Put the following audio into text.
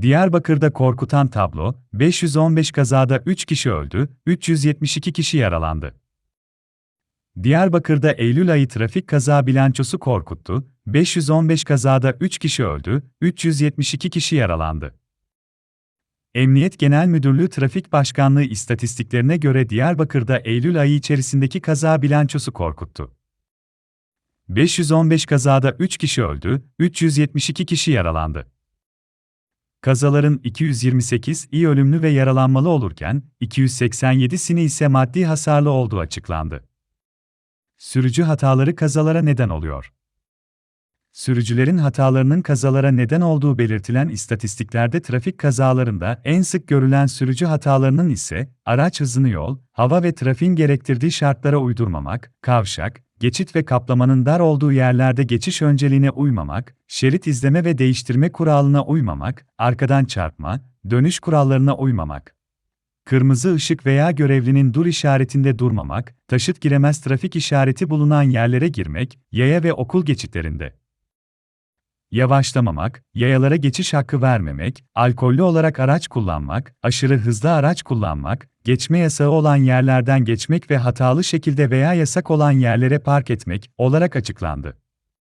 Diyarbakır'da korkutan tablo, 515 kazada 3 kişi öldü, 372 kişi yaralandı. Diyarbakır'da Eylül ayı trafik kaza bilançosu korkuttu, 515 kazada 3 kişi öldü, 372 kişi yaralandı. Emniyet Genel Müdürlüğü Trafik Başkanlığı istatistiklerine göre Diyarbakır'da Eylül ayı içerisindeki kaza bilançosu korkuttu. 515 kazada 3 kişi öldü, 372 kişi yaralandı. Kazaların 228 iyi ölümlü ve yaralanmalı olurken, 287'sini ise maddi hasarlı olduğu açıklandı. Sürücü hataları kazalara neden oluyor. Sürücülerin hatalarının kazalara neden olduğu belirtilen istatistiklerde trafik kazalarında en sık görülen sürücü hatalarının ise araç hızını yol, hava ve trafiğin gerektirdiği şartlara uydurmamak, kavşak, geçit ve kaplamanın dar olduğu yerlerde geçiş önceliğine uymamak, şerit izleme ve değiştirme kuralına uymamak, arkadan çarpma, dönüş kurallarına uymamak. Kırmızı ışık veya görevlinin dur işaretinde durmamak, taşıt giremez trafik işareti bulunan yerlere girmek, yaya ve okul geçitlerinde. Yavaşlamamak, yayalara geçiş hakkı vermemek, alkollü olarak araç kullanmak, aşırı hızlı araç kullanmak, geçme yasağı olan yerlerden geçmek ve hatalı şekilde veya yasak olan yerlere park etmek olarak açıklandı.